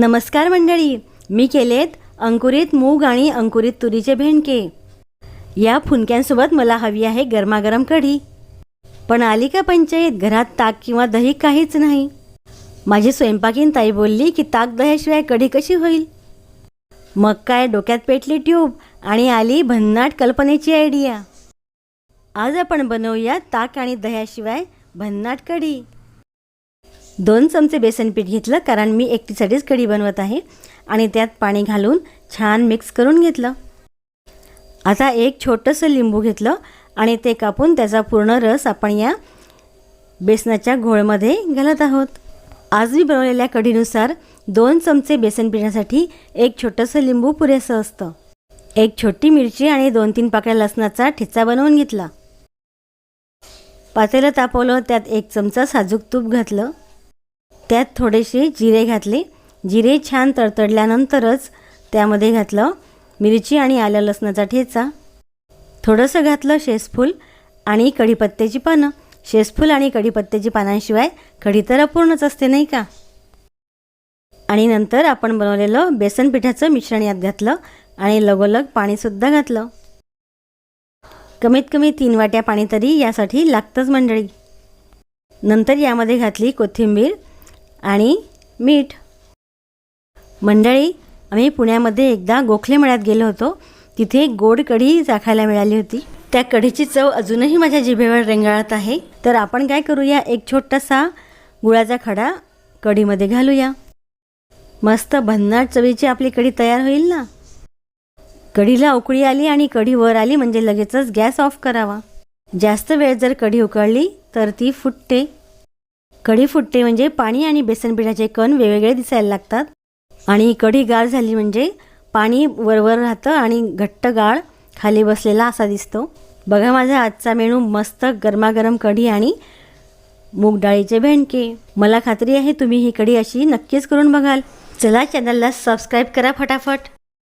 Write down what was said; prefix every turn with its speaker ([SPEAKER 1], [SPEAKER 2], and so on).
[SPEAKER 1] नमस्कार मंडळी मी केलेत अंकुरित मूग आणि अंकुरित तुरीचे भेंडके. या फुनक्यांसोबत मला हवी आहे गरमागरम कढी. पण आली का पंचायत? घरात ताक किंवा दही काहीच नाही. माझी स्वयंपाकीन ताई बोलली की ताक दह्याशिवाय कढी कशी होईल? मग काय डोक्यात पेटली ट्यूब आणि आली भन्नाट कल्पनेची आयडिया आज आपण बनवूया ताक आणि दह्याशिवाय भन्नाट कढी. दोन चमचे बेसन पीठ घेतलं कारण मी एकटीसाठीच कढी बनवत आहे. आणि त्यात पाणी घालून छान मिक्स करून घेतलं. आता एक छोटंसं लिंबू घेतलं आणि ते कापून त्याचा पूर्ण रस आपण या बेसनाच्या घोळमध्ये घालत आहोत. आज मी बनवलेल्या कढीनुसार दोन चमचे बेसन पिठासाठी एक छोटंसं लिंबू पुरेसं असतं. एक छोटी मिरची आणि दोन तीन पाकळ्या लसणाचा ठिचा बनवून घेतला. पातेलं तापवलं त्यात एक चमचा साजूक तूप घातलं. त्यात थोडेसे जिरे घातले. जिरे छान तडतडल्यानंतरच त्यामध्ये घातलं. मिरची आणि आलं लसणाचा ठेचा. थोडंसं घातलं शेसफूल आणि कढीपत्त्याची पानं. शेसफूल आणि कढीपत्त्याची पानांशिवाय कढी तर अपूर्णच असते नाही का? आणि नंतर आपण बनवलेलं बेसन पिठाचं मिश्रण यात घातलं आणि लगोलग पाणीसुद्धा घातलं. कमीत कमी तीन वाट्या पाणी तरी यासाठी लागतंच मंडळी. नंतर यामध्ये घातली कोथिंबीर आणि मीठ. मंडळी आम्ही पुण्यामध्ये एकदा गोखले मळ्यात गेलो होतो. तिथे गोड कढी चाखायला मिळाली होती. त्या कढीची चव अजूनही माझ्या जिभेवर रेंगाळत आहे. तर आपण काय करूया? एक छोटासा गुळाचा खडा कढीमध्ये घालूया. मस्त भन्नाट चवीची आपली कढी तयार होईल ना? कढीला उकळी आली आणि कढी वर आली म्हणजे लगेचच गॅस ऑफ करावा. जास्त वेळ जर कढी उकळली तर ती फुटते. कढी फुटते म्हणजे पाणी आणि बेसन पिठाचे कण वेगवेगळे दिसायला लागतात. आणि कढी गाळ झाली म्हणजे पाणी वरवर राहतं आणि घट्ट गाळ खाली बसलेला असा दिसतो. बघा माझा आजचा मेनू मस्त गरमागरम कढी आणि मूग डाळीचे भेंडके. मला खात्री आहे तुम्ही ही कढी अशी नक्कीच करून बघाल. चला चॅनलला सबस्क्राईब करा फटाफट.